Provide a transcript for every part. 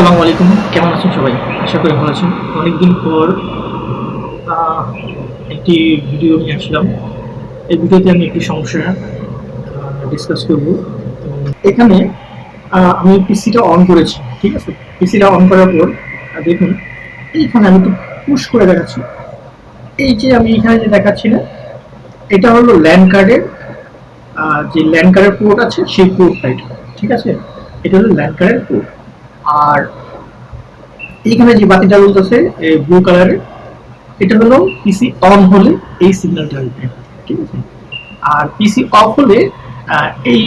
আসসালামু আলাইকুম। কেমন আছেন সবাই? আশা করি ভালো আছেন। অনেকদিন পর একটি ভিডিও নিয়ে আসলাম। এই ভিডিওতে আমি একটি সমস্যা ডিসকাস করব। এখানে আমি পিসিটা অন করেছি, ঠিক আছে? পিসিটা অন করার পর দেখুন, এইখানে আমি একটু পুশ করে দেখাচ্ছি। এই যে আমি এখানে যে দেখাচ্ছি না, এটা হলো ল্যান্ড কার্ডের যে ল্যান্ড কার্ডের পোর্ট আছে, সেই পোর্টটা এটা ঠিক আছে? এটা হলো ল্যান্ড কার্ডের পোর্ট আর এইখানে যে বাতিটা জ্বলতেছে ব্লু কালারের এটা হলো পিসি অন হলে এই সিগন্যালটা আসবে, ঠিক আছে? আর পিসি অফ হলে এই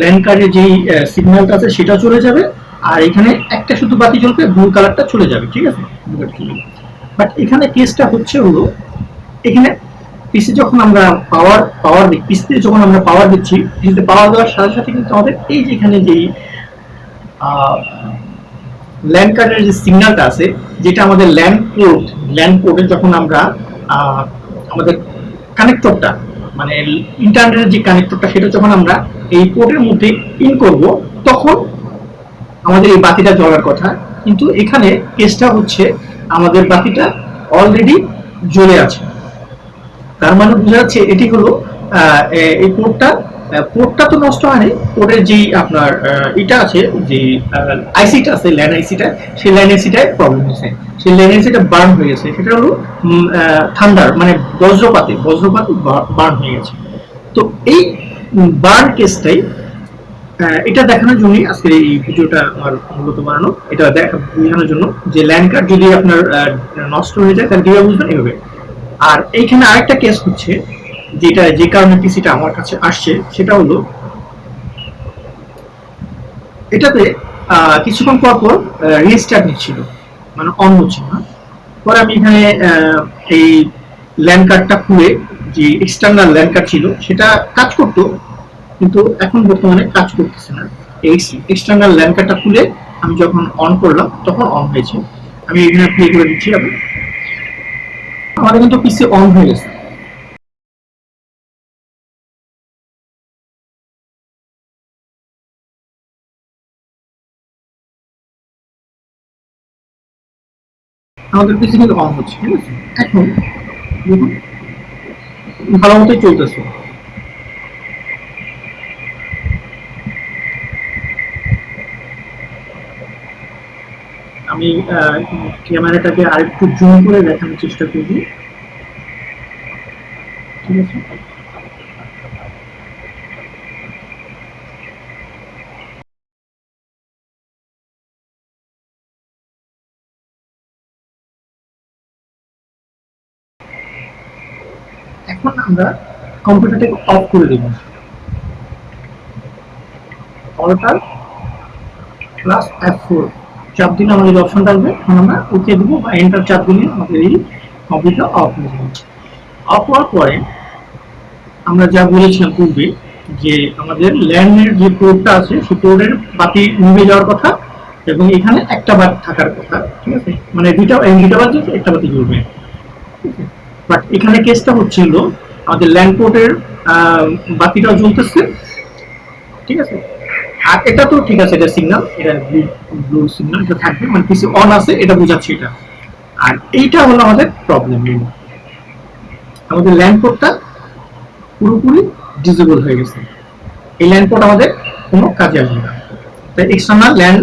ল্যান্ড কার্ডের যেই সিগন্যালটা আছে সেটা চলে যাবে, আর এখানে একটা শুধু বাতি জ্বলবে ব্লু কালারটা চলে যাবে, ঠিক আছে? বাট এখানে কেসটা হচ্ছে হলো, এখানে পিসি যখন আমরা পাওয়ার পাওয়ার দিই পিসিতে যখন আমরা পাওয়ার দিচ্ছি পিসিতে পাওয়ার দেওয়ার সাথে সাথে কিন্তু আমাদের এই যে এখানে যেই ল্যান্ড কার্ডের যে সিগন্যালটা আছে, যেটা আমাদের ল্যান্ড পোর্ট ল্যান্ড পোর্টে যখন আমরা আমাদের কানেক্টরটা মানে ইন্টারনেটের যে কানেক্টরটা সেটা যখন আমরা এই পোর্টের মধ্যে ইন করব, তখন আমাদের এই বাতিটা জ্বলার কথা। কিন্তু এখানে কেসটা হচ্ছে, আমাদের বাতিটা অলরেডি জ্বলে আছে। তার মানে বোঝা যাচ্ছে, এটি হলো এই পোর্টটা পোর্টটা তো নষ্ট হয়নি। পোর্টের যেই আপনার এটা আছে, যে আইসিটা আছে ল্যান আইসিটা সেই ল্যান আইসিটায় প্রবলেম হয়েছে। সেই ল্যান আইসিটা বার্ন হয়ে গেছে। সেটা হলো ঠান্ডার মানে বজ্রপাতে, বজ্রপাত বার্ন হয়ে গেছে। তো এই বার্ন কেসটাই এটা দেখানোর জন্যই আজকের এই ভিডিওটা আমার মূলত বানানো। এটা দেখা, বোঝানোর জন্য যে ল্যান্ড কার্ড যদি আপনার নষ্ট হয়ে যায়, তাহলে কীভাবে বুঝবেন? এভাবে আর এইখানে আরেকটা কেস হচ্ছে যেটা, যে কারণে পিসিটা আমার কাছে আসছে, সেটা হলো এটাতে কিছুক্ষণ পর পর রেজিস্টার নিচ্ছিল মানে অন হচ্ছে না। পরে আমি এখানে এই ল্যান্ড কার্ডটা খুলে, যে এক্সটার্নাল ল্যান্ড কার্ড ছিল, সেটা কাজ করতো, কিন্তু এখন বর্তমানে কাজ করতেছে না। এই এক্সটার্নাল ল্যান্ড কার্ডটা খুলে আমি যখন অন করলাম, তখন অন হয়েছে। আমি এখানে প্লে করে দিচ্ছি আমি আমাদের কিন্তু পিসি অন হয়ে গেছে। আমাদের কিন্তু অন হচ্ছে, ঠিক আছে? এখন ভালো মতোই চলতেছে। আমি ক্যামেরাটাকে আরেকটু জুম করে দেখানোর চেষ্টা করব। ঠিক আছে? এখন আমরা কম্পিউটারটাকে অফ করে দেব। অল্টার প্লাস এফ ফোর চাপ দিলে আমাদের অপশন আসবে। এখন আমরা ওকে দেবো বা এন্টার চাপ দিলে আমাদের এই কম্পিউটার অফ হয়ে যাবে। অফ হওয়ার পরে আমরা যা বলেছিলাম পূর্বে, যে আমাদের ল্যান্ডের যে পোর্টটা আছে, সেই পোর্টের বাতি নিভে যাওয়ার কথা এবং এখানে একটা বাতি থাকার কথা, ঠিক আছে? মানে দুইটা দুইটা বাতি একটা বাতি জ্বলবে। বাট এখানে কেসটা হচ্ছিল আমাদের ল্যান্ড পোর্টের বাতিটাও জ্বলতেছে। ঠিক আছে? আর এটা তো ঠিক আছে, এটা সিগন্যাল এটা ব্লু সিগন্যাল এটা থাকবে। মানে পিসি অন আছে, এটা বোঝাচ্ছে এটা। আর এইটা হলো আমাদের প্রবলেম আমাদের ল্যান্ড পোর্টটা পুরোপুরি ডিজেবল হয়ে গেছে। এই ল্যান্ড পোর্ট আমাদের কোনো কাজে আসবে না। তাই external LAN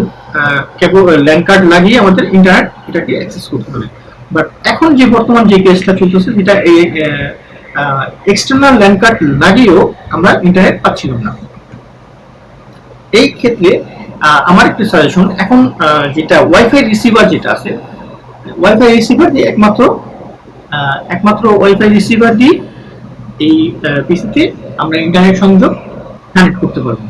cable LAN card লাগিয়ে আমাদের ইন্টারনেট এটাকে অ্যাক্সেস করতে হবে। বাট এখন যে বর্তমান যে কেসটা চলতেছে যেটা এই এক্সটার্নাল ল্যান্ড কার্ড লাগিয়েও আমরা ইন্টারনেট পাচ্ছিলাম না। এই ক্ষেত্রে আমার একটা সাজেশন এখন যেটা ওয়াইফাই রিসিভার যেটা আছে ওয়াইফাই রিসিভার দিয়ে একমাত্র একমাত্র ওয়াইফাই রিসিভার দিয়ে এই পিসিতে আমরা ইন্টারনেট সংযোগ কানেক্ট করতে পারব।